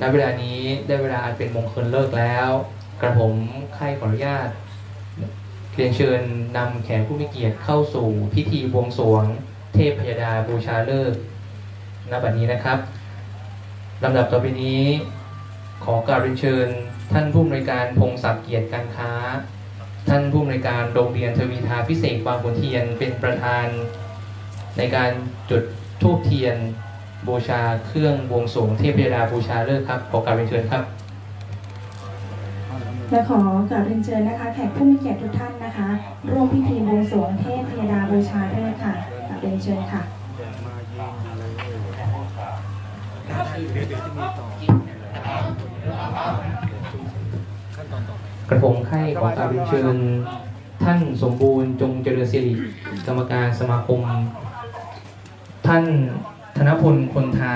ณเวลานี้ได้เวลาอันเป็นมงคลเลิกแล้ว กระผมใครขออนุญาตเรียนเชิญนำแขกผู้มีเกียรติเข้าสู่พิธีบวงสรวง เทพพยดาบูชาเลิกณบัดนี้นะครับลำดับต่อไปนี้ ขอการเรียนเชิญ ท่านผู้อำนวยการพงศักดิ์เกียรติการค้า ท่านผู้อำนวยการโรงเรียนทวีทาพิเศษบางขุนเทียนเป็นประธาน ในการจุดธูปเทียน บูชาเครื่องบวงสรวงเทพยดาบูชาเลิกษ์ครับขอการเรียนเชิญครับและขอกราบเรียนเชิญนะคะ แขกผู้มีเกียรติทุกท่านนะคะ ร่วมพิธีบวงสรวงเทพพยดาบูชาด้วยค่ะกราบเรียนเชิญค่ะกระผมไข่ขอการเรียนเชิญท่านสมบูรณ์จงเจริญสิริกรรมการสมาคม ท่าน ธนพลคนทา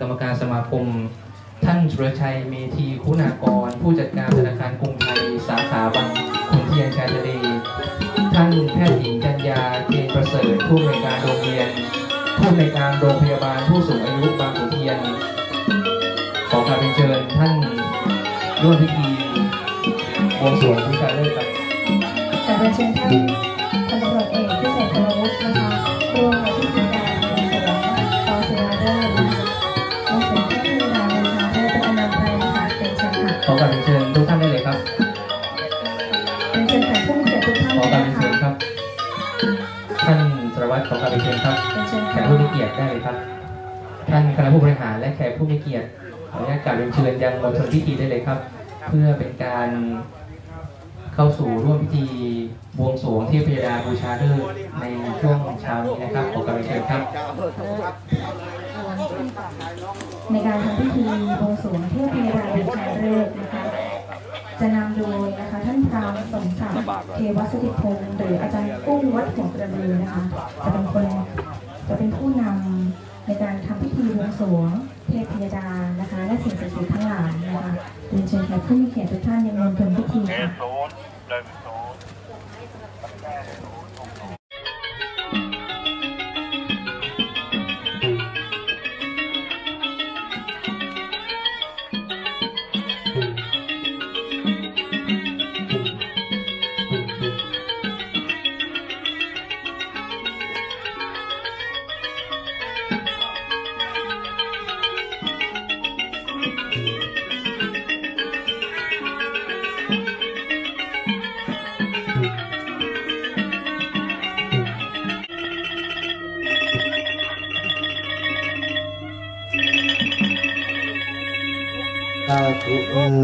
กรรมการสมาคม ท่านสุรชัยเมธีคุณากร ผู้จัดการธนาคารกรุงไทยสาขาบางขุนเทียนชายทะเลท่านแพทย์หญิงจัญญาเกณฑ์ประเสริฐผู้อำนวยการโรงเรียน ผู้อำนวยการโรงพยาบาลผู้สูงอายุบางขุนเทียน ขอการเรียนเชิญท่านร่วมพิธีบวงสรวงบูชาเลิกษ์ครับกราบเรียนเชิญท่านพันตำรวจเอกพิเศษพลวุฒินะคะร่วม ณะผู้บริหารและแขกผู้มีเกียรติขออนุญาตกราบเรียนเชิญยังมณฑลพิธีได้เลยครับ เพื่อเป็นการเข้าสู่ร่วมพิธีบวงสรวงเทพยดาบูชาเลิกษ์ในช่วงเช้านี้นะครับขอการเรียนเชิญครับ ในการทำพิธีบวงสรวงเทพยดาบูชาฤกษ์นะคะจะนำโดยนะคะท่านพราหมณ์สมศักดิ์เทวสถิตพงศ์หรืออาจารย์กุ้งวัดหัวกระบือนะคะจะเป็นคนจะเป็นผู้นำ ในการทำพิธีบวงสรวงเทพยดานะคะ และสิ่งศักดิ์สิทธิ์ทั้งหลายนะคะเรียนเชิญแขกผู้มีเกียรติทุกท่านยังมณฑลพิธีค่ะสาธุน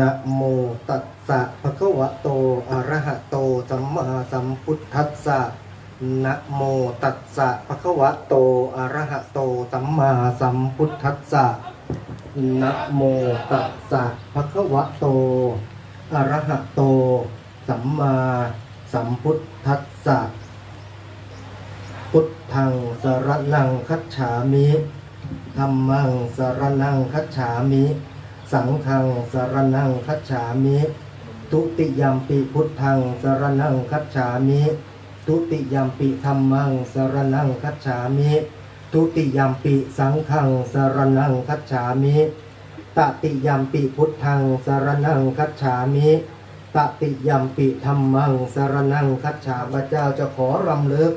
นะโมตัสสะภะคะวะโตอะระหะโตสัมมาสัมพุทธัสสะนะโมตัสสะภะคะวะโตอะระหะโตสัมมาสัมพุทธัสสะนะโมตัสสะภะคะวะโตอะระหะโตสัมมาสัมพุทธัสสะพุทธังสรนังคัจฉามิธัมมังสรนังคัจฉามิ สังฆังสรนังคัจฉามิทุติยมปิพุทธังสรนังคัจฉามิทุติยมปิธรรมังสรนังคัจฉามิทุติยมปิสังฆังสรนังคัจฉามิตติยมปิพุทธังสรนังคัจฉามิตติยมปิธรรมังสรนังคัจฉาพระเจ้าจะขอรำลึก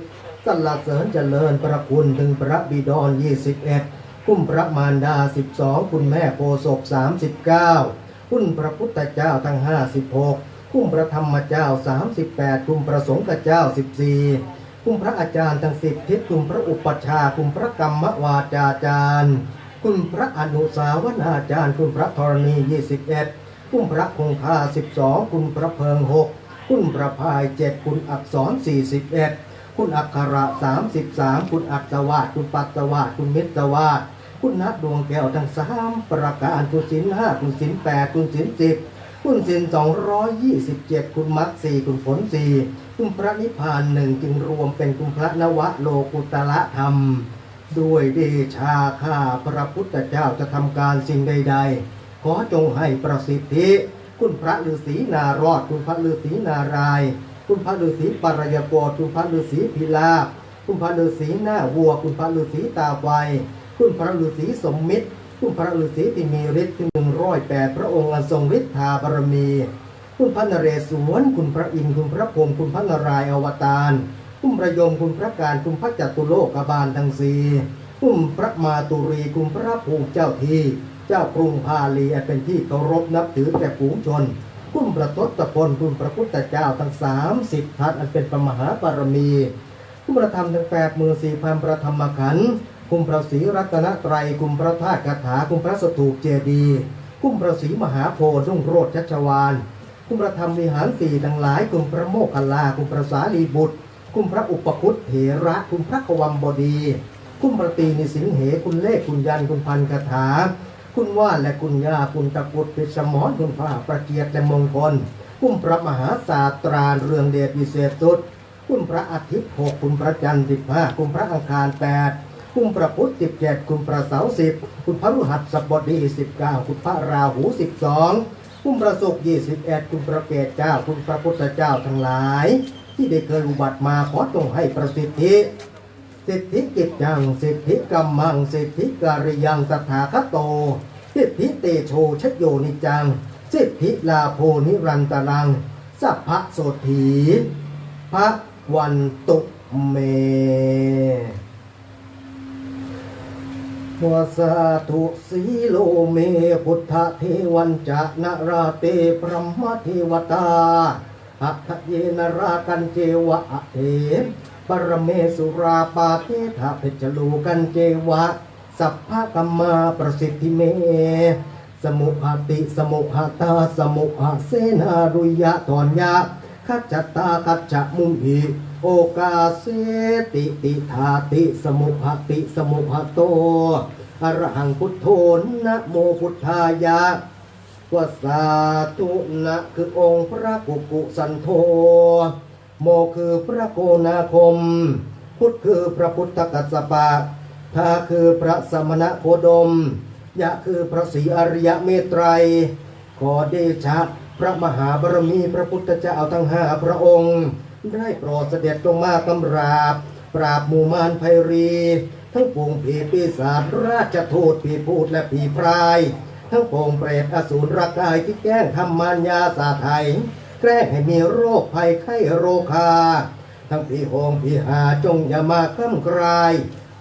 สรรเสริญเจริญประคุณถึงพระบิดรยี่สิบเอ็ด คุณพระมารดา 12 คุณแม่โพศก39 คุณพระพุทธเจ้าทั้ง 56 คุณพระธรรมเจ้า 38 คุณพระสงฆ์เจ้า 14 คุณพระอาจารย์ทั้ง 10 ทิศคุณพระอุปชฌาย์คุณพระกรรมวาจาจารย์ คุณพระอนุสาวนาจารย์ คุณพระธรณี 21 คุณพระคงคา 12 คุณพระเพิง 6 คุณพระพาย 7 คุณอักษร 41คุณอักขระ 33 คุณอัศวาสคุณปัสสวาสคุณมิตรวาส คุณนัดดวงแก้วทั้งสามประการคุณศิลห้าคุณศิลแปดคุณศิลสิบคุณศิลสองร้อยยี่สิบเจ็ดคุณมรรคสี่คุณผลสี่คุณพระนิพพานหนึ่งจึงรวมเป็นคุณพระนวโลกุตละธรรม ด้วยเดชาข้าพระพุทธเจ้าจะทำการสิ่งใด ๆ ขอจงให้ประสิทธิ คุณพระฤาษีนารอด คุณพระฤาษีนาราย คุณพระฤาษีปรายโกฏคุณพระฤาษีพิลาคุณพระฤาษีหน้าวัว คุณพระฤาษีตาไฟ คุณพระฤาษีสมมิตรคุณพระฤาษีที่มีฤทธิ์ถึงหนึ่งร้อยแปดพระองค์ทรงฤทธาบารมี คุณพระนเรศวรคุณพระอินทร์คุณพระพรหมคุณพระนารายณ์อวตารคุณพระยมคุณพระการคุณพระจัตุโลกบาลทั้งสี่คุณพระมาตุรีคุณพระภูมิเจ้าที่เจ้ากรุงพาลีเป็นที่เคารพนับถือแก่ฝูงชน คุณพระทศพลคุณพระพุทธเจ้าทั้งสามสิบทัศน์อันเป็นประมหาบารมี คุณพระธรรมทั้งแปดหมื่นสี่พันประธรรมขันธ์ คุณพระศรีรัตนตรัยคุณพระธาตุคาถาคุณพระสถูปเจดีย์คุณพระศรีมหาโพธิ์รุ่งโรจน์ชัชวานคุณพระธรรมวิหารสี่ทั้งหลายคุณพระโมคคัลลาคุณพระสารีบุตรคุณพระอุปคุตเถระคุณพระกวัมบดีคุณพระตีนิสิงเหคุณเลขคุณยันคุณพันคาถา คุณว่านและคุณยาคุณตะกุดปิสมรคุณพระประเกียรติและมงคลคุณพระมหาศาสตรานเรืองเดชวิเศษสุด คุณพระอาทิตย์หกคุณพระจันทร์สิบห้าคุณพระอังคารแปด คุณพระพุทธสิบเจ็ดคุณพระเสาร์สิบคุณพระฤหัสบดีสิบเก้าคุณพระราหูสิบสองคุณพระศุกร์ยี่สิบเอ็ดคุณพระเกศเจ้าคุณพระพุทธเจ้าทั้งหลาย ที่ได้เคยอุบัติมาขอจงให้ประสิทธิสิทธิกิจยังสิทธิกรรมังสิทธิการิยังสถาคโต สิทธิเตโชชโยนิจัง สิทธิลาโพนิรันตรัง สัพพะโสถีพระวันตุเม วสาธุสีโลเมพุทธเทวันจะนราเตพรหมเทวตาอัตเยนรากันเจวะเถปรเมสุราปาเทถาเพชรลูกันเจวะ สัพพะกัมมาประสิทธิเม สมุหติสมุหตาสมุหเสนารุยะถอนยะขจตาขจมุมหิ โอกาเสติติธาติสมุหติสมุหโตอรหังพุทโธนะโมพุทธายะวสาธุนะคือองค์พระกุกุสันโธโมคือพระโกนาคม พุทธคือพระพุทธกัสสปะทาคือพระสมณโคดม ยะคือพระศรีอริยเมตไตร ขอเดชะ พระมหาบารมีพระพุทธเจ้าทั้งห้าพระองค์ ได้โปรดเสด็จลงมากำราบ ปราบหมู่มารไพรี ทั้งปวงผีปีศาจราชทูตผีพูดและผีพราย ทั้งโปงเปรตอสูรรักกายที่แกล้งทำมารยาสาไทย แกล้งให้มีโรคภัยไข้โรคา ทั้งผีโหงผีหาจงอย่ามาคล่ำกราย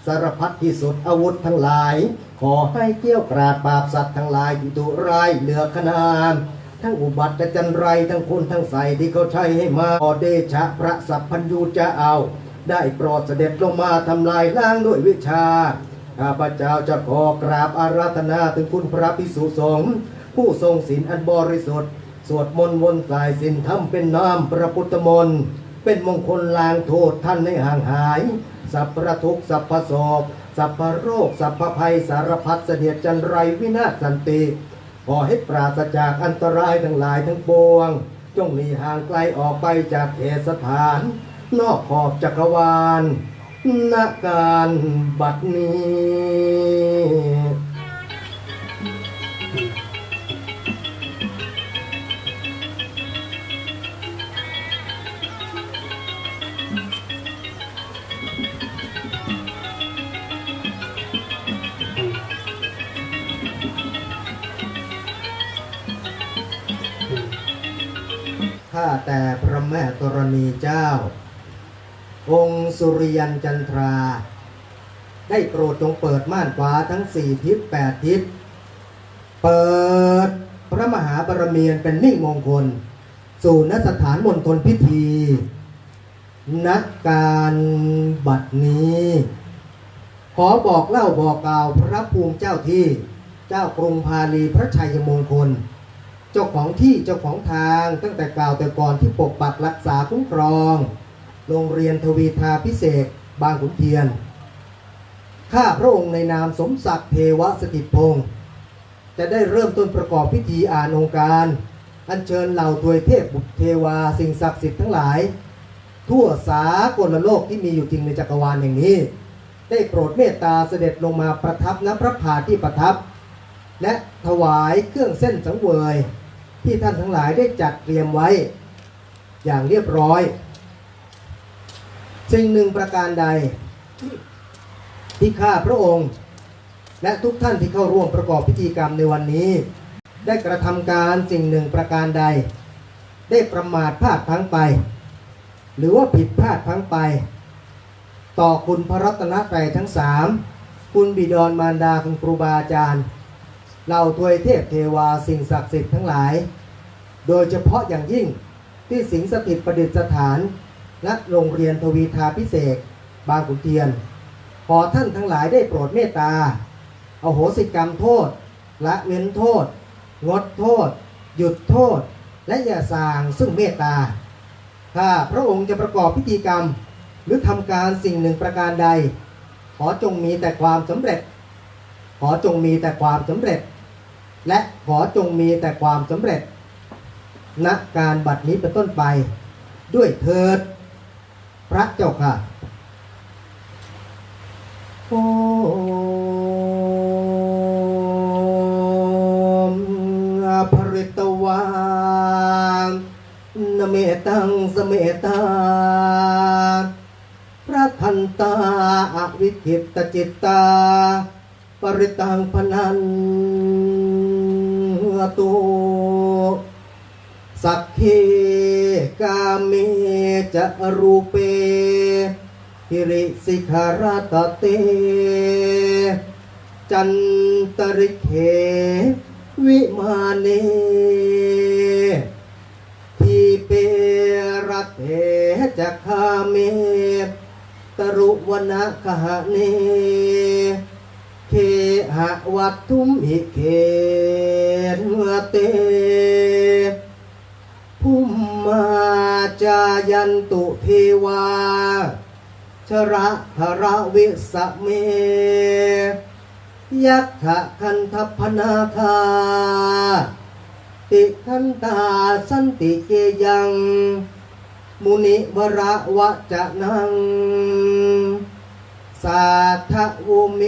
สารพัดที่สุดอาวุธทั้งหลาย ขอให้เกี้ยวกราดปราบสัตว์ทั้งหลายที่ดุร้ายเหลือขนาน ทั้งอุบัติและจันไรทั้งคุณทั้งใสที่เขาใช้ให้มาอเดชะพระสัพพัญญูจะเอา ได้โปรดเสด็จลงมาทำลายล้างด้วยวิชาข้าพเจ้าจะขอกราบอาราธนาถึงคุณพระพิสุสงฆ์ผู้ทรงศีลอันบริสุทธิ์ สวดมนต์วนสายสินทำเป็นน้ำพระพุทธมนต์เป็นมงคลลางโทษท่านให้ห่างหาย สัพพะทุกสัพพะโศกสัพพะโรค สัพพะภัยสารพัดเสด็จจันไรวินาศสันติ ขอให้ปราศจากอันตรายทั้งหลายทั้งปวง จงหนีห่างไกลออกไปจากเขตสถาน นอกขอบจักรวาลณการบัดนี้ ระแม่ธรณีเจ้า องค์สุริยันจันทรา ได้โปรดจงเปิดม่านฟ้าทั้งสี่ทิศแปดทิศ เปิดพระมหาบารมีเป็นมิ่งมงคล สู่ณสถานมณฑลพิธีณการบัดนี้ ขอบอกเล่าบอกกล่าวพระภูมิเจ้าที่เจ้ากรุงพาลีพระชัยมงคล เจ้าของที่เจ้าของทาง ตั้งแต่กล่าวแต่ก่อนที่ปกปักรักษาคุ้มครอง โรงเรียนทวีทาพิเศษบางขุนเทียน ข้าพระองค์ในนามสมศักดิ์เทวสถิตพงศ์จะได้เริ่มต้นประกอบพิธีอ่านองค์การ อัญเชิญเหล่าทวยเทพบุตรเทวาสิ่งศักดิ์สิทธิ์ทั้งหลาย ทั่วสากลโลกที่มีอยู่จริงในจักรวาลแห่งนี้ ได้โปรดเมตตาเสด็จลงมาประทับณพระพาที่ประทับ และถวายเครื่องเส้นสังเวย ที่ท่านทั้งหลายได้จัดเตรียมไว้อย่างเรียบร้อย สิ่งหนึ่งประการใด ที่ข้าพระองค์ และทุกท่านที่เข้าร่วมประกอบพิธีกรรมในวันนี้ ได้กระทำการสิ่งหนึ่งประการใด ได้ประมาทพลาดพังไป หรือว่าผิดพลาดพังไป ต่อคุณพระรัตนตรัยทั้งสามคุณบิดรมารดาคุณครูบาอาจารย์ เหล่าทวยเทพเทวาสิ่งศักดิ์สิทธิ์ทั้งหลาย โดยเฉพาะอย่างยิ่งที่สิงสถิตประดิษฐานณโรงเรียนทวีทาพิเศษ บางขุนเทียน ขอท่านทั้งหลายได้โปรดเมตตาเอาโหสิกรรมโทษ ละเว้นโทษ งดโทษ หยุดโทษ และอย่าสางซึ่งเมตตา ถ้าพระองค์จะประกอบพิธีกรรม หรือทำการสิ่งหนึ่งประการใด ขอจงมีแต่ความสำเร็จ ขอจงมีแต่ความสำเร็จ และขอจงมีแต่ความสำเร็จณการบัดนี้เป็นต้นไป ด้วยเถิด พระเจ้าค่ะโอมอภริตวานนเมตังสเมตาพระทันตาอวิคิตจิตตา ปริตังพนัน ตุสักเคกาเมจะรูเปหิริสิขารตเต จันตริเควิมาเนทีเปรเถจักขาเมตรุวนะคหะเน หะวัตทุมิเขนเตภุมมาจายันตุเทวา ชระหระวิสเม ยักขะคันทพนาคา ติทันตาสันติเกยัง มุนิวระวะจะนัง สาทะวุเม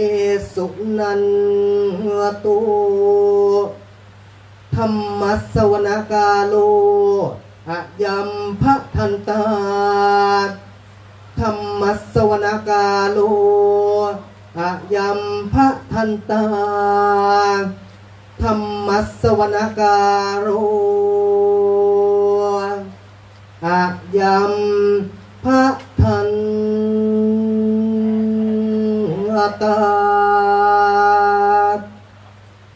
สุนันตุธรรมสวนากาโลอะยัมพะทันตาธรรมสวนากาโลอะยัมพะทันตาธรรมสวนากาโลอะยัมพะทัน ตา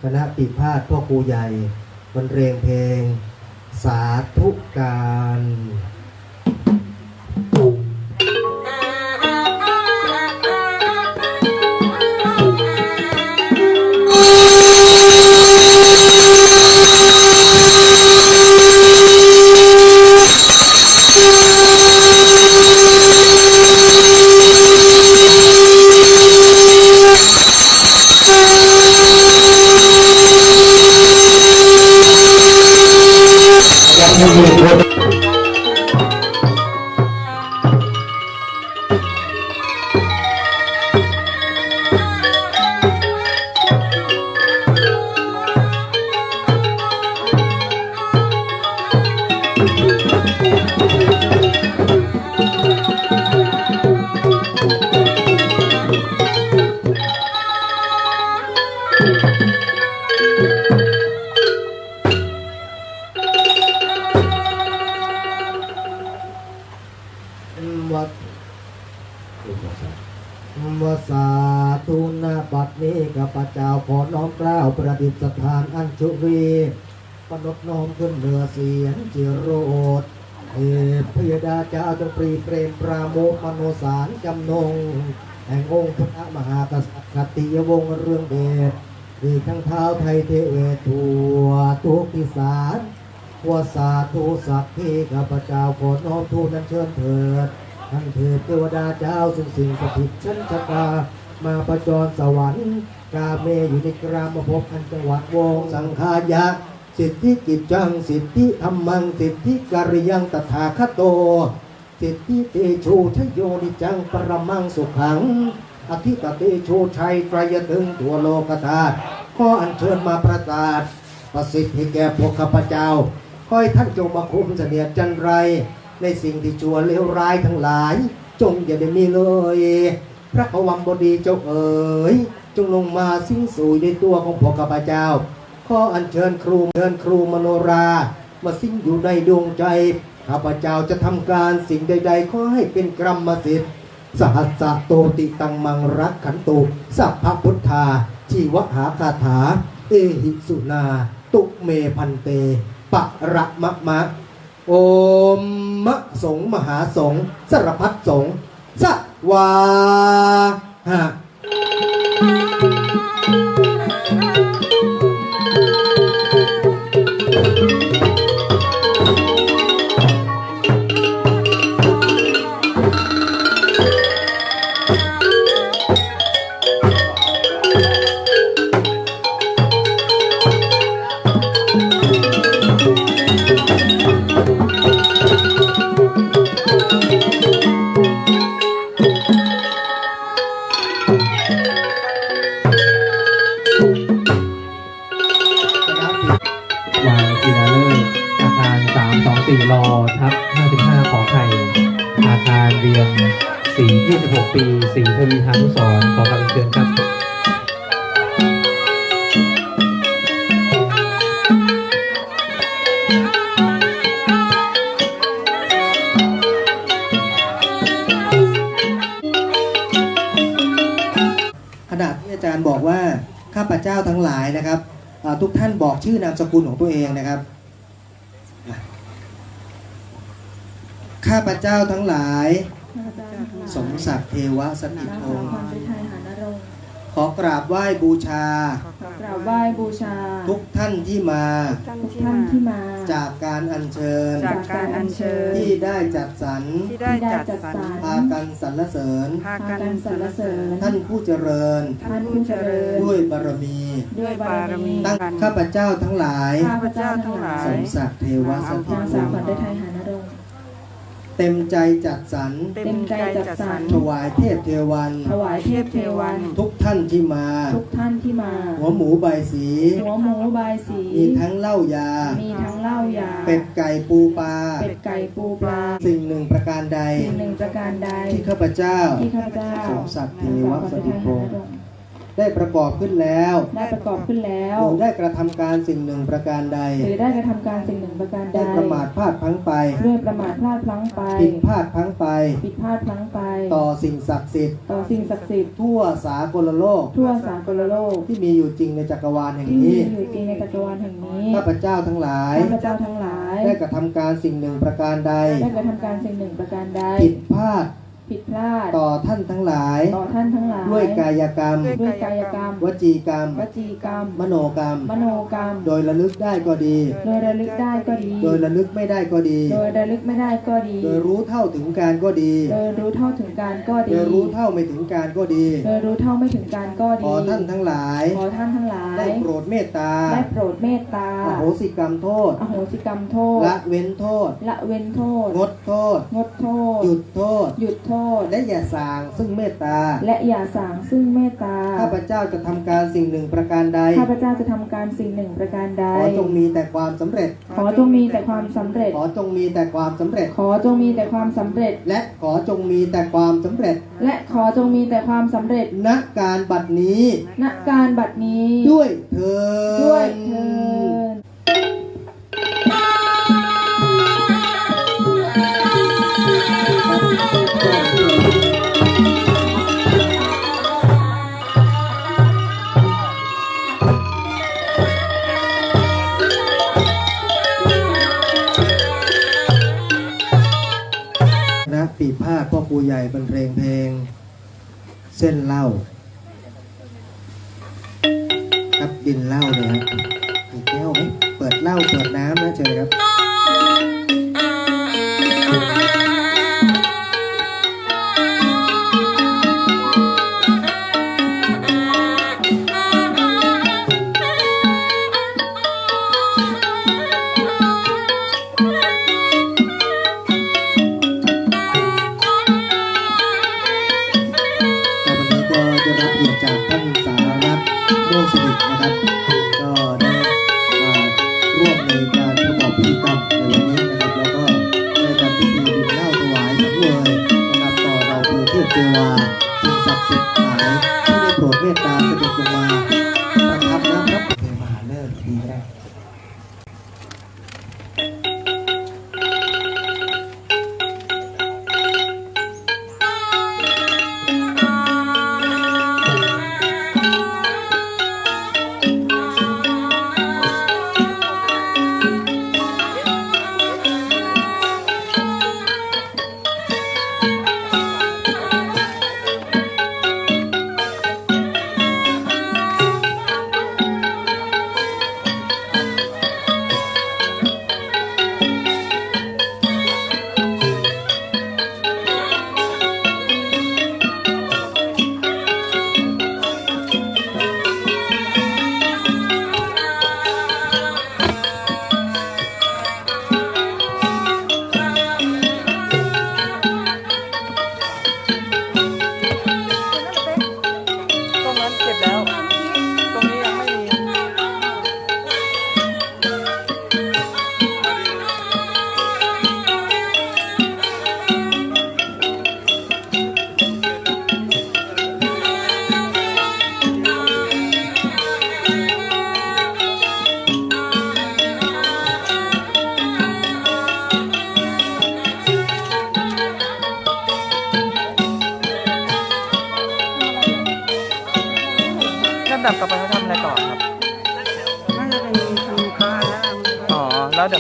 คณะปีพาดพ่อครูใหญ่บรรเลงเพลง สาธุการ วั ชุรีปนบน้อมขึ้นเหนือเสียงจิโรดเอพยดาเจ้าจงปรีเปรมปราโมทมโนสารจำนง แห่งองค์พระมหากษัตริย์กติยวงศ์เรื่องเดชอีกทั้งเท้าไทยเทเวทัวทุกทิสารวาสาธุสักที่ข้าพเจ้าขอน้อมทูลนั้นเชิญเถิดท่านเถิดเทวดาเจ้าซึ่งสิ่งสถิตชั้นชะตามาประจรสวรรค์ กาเมอยู่ในกรามภพอันจังหวัดวงสังขายะ สิทธิกิจจัง สิทธิธรรมัง สิทธิการิยังตถาคโต สิทธิเตโชชโยนิจังปรมังสุขัง อธิตเตโชชัยไตรยตึงตัวโลกธาตุขออัญเชิญมาประกาศ ประสิทธิแก่พวกข้าพเจ้าขอให้ท่านจงมาคุมเสนียดจันไร ในสิ่งที่ชั่วเลวร้ายทั้งหลาย จงอย่าได้มีเลย พระขวังบดีเจ้าเอ๋ย จงลงมาสิ้งสู่ในตัวของพวกข้าพเจ้าข้ออัญเชิญครูเชิญครูมโนรา มาสิ้งอยู่ในดวงใจข้าพเจ้าจะทำการสิ่งใด ๆ ขอให้เป็นกรรมสิทธิ์สหัสสะโตติตังมังรักขันตุสัพพพุทธาชีวหาคาถา เอหิสุนา ตุเมพันเตปะระมะมะ โอมมะสงมหาสงสารพัดสงสวาหะ ว พเจ้าทั้งหลายนะครับอ่าทุกท่านบอกชื่อนามสกุลของตัวเองนะครับอะข้าพเจ้าทั้งหลายข้าพเจ้าทั้งหลาย สมศักดิ์เทวะสถิตนางพสาวงศ์พรฤทัยหานรงค์ ขอกราบไหว้บูชา ขอกราบไหว้บูชา ทุกท่านที่มาทุกท่านที่มา จากการอัญเชิญ จากการอัญเชิญ ที่ได้จัดสรรที่ได้จัดสรรพากันสรรเสริญพาพากันกันสรรเสริญ ท่านผู้เจริญ ท่านผู้เจริญ ด้วยบารมี ด้วยบารมีตั้งข้าพเจ้าทั้งหลาย ข้าพเจ้าทั้งหลาย สมศักดิ์เทวะสถิตนางพสา เต็มใจจัดสรรเต็มใจจัดสรรถวายเทพเทวัน ถวายเทพเทวัน ทุกท่านที่มา ทุกท่านที่มา หัวหมูใบายสี หัวหมูบายสี มีทั้งเหล้ายา มีทั้งเหล้ายา เป็ดไก่ปูปลา เป็ดไก่ปูปลา สิ่งหนึ่งประการใด สิ่งหนึ่งประการใด ที่ข้าพเจ้า ที่ข้าพเจ้าสมศักดิ์เทนางวสาวขวัญสถิฤตทัยพหางนศ์รงค์ ได้ประกอบขึ้นแล้วได้ประกอบขึ้นแล้วหรือได้กระทำการสิ่งหนึ่งประการใด หรือได้กระทำการสิ่งหนึ่งประการใดได้ประมาทพลาดพลั้งไปด้วยประมาทพลาดพลั้งไปผิดพลาดพลั้งไปผิดพลาดพลั้งไป ต่อสิ่งศักดิ์สิทธิ์ต่อสิ่งศักดิ์สิทธิ์ทั่วสากลโลก ทั่วสากลโลกที่มีอยู่จริงในจักรวาลแห่งที่มีนี้อยู่จริงในจักรวาลแห่งนี้ข้าพเจ้าทั้งหลายข้าพเจ้าทั้งหลาย ได้กระทำการสิ่งหนึ่งประการใด ได้กระทำการสิ่งหนึ่งประการใดผิดพลาด ผิดพลาด ต่อท่านทั้งหลาย ต่อท่านทั้งหลาย ด้วยกายกรรม ด้วยกายกรรม วจีกรรม วจีกรรม มโนกรรม มโนกรรม โดยระลึกได้ก็ดี โดยระลึกได้ก็ดี โดยระลึกไม่ได้ก็ดี โดยระลึกไม่ได้ก็ดี โดยรู้เท่าถึงการก็ดี โดยรู้เท่าถึงการก็โดดียรู้เท่าไม่ถึงการก็ดี โดยรู้เท่าไม่ถึงการก็ขดีอท่านทั้งหลาย ขอท่านทั้งหลาย ได้โปรดเมตตา ได้โปรดเมตตา อโหสิกรรมโทษ อโหสิกรรมโทษ ละเว้นโทษ ละเว้นโทษ งดโทษ งดโทษ หยุดโทษ หยุดโทษและอย่าสร้างซึ่งเมตตา และอย่าสั่งซึ่งเมตตา ข้าพเจ้าจะทำการสิ่งหนึ่งประการใด ข้าพเจ้าจะทำการสิ่งหนึ่งประการใด ขอจงมีแต่ความสำเร็จ ขอจงมีแต่ความสำเร็จ ขอจงมีแต่ความสำเร็จ ขอจงมีแต่ความสำเร็จ และขอจงมีแต่ความสำเร็จ และขอจงมีแต่ความสำเร็จ ณ การบัดนี้ ณ การบัดนี้ ด้วยเธอญด้วยเถิด ปีพาดพ่อครูใหญ่บรรเลงเพลง เส้นเหล้าครับดินเหล้าเนี่ยครับมีแก้วไหมเปิดเหล้าเปิดน้ำนะเชิญครับ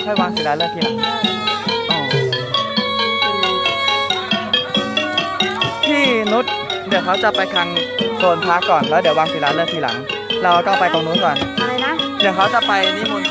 ค่อยวางศิลาฤกษ์ทีหลังอ๋อพี่นุชเดี๋ยวเขาจะไปทางโซนพระก่อนแล้วเดี๋ยววางศิลาฤกษ์ทีหลัง เราก็ไปตรงนู้นก่อน อะไรนะ เดี๋ยวเขาจะไปนิมนต์พระก่อน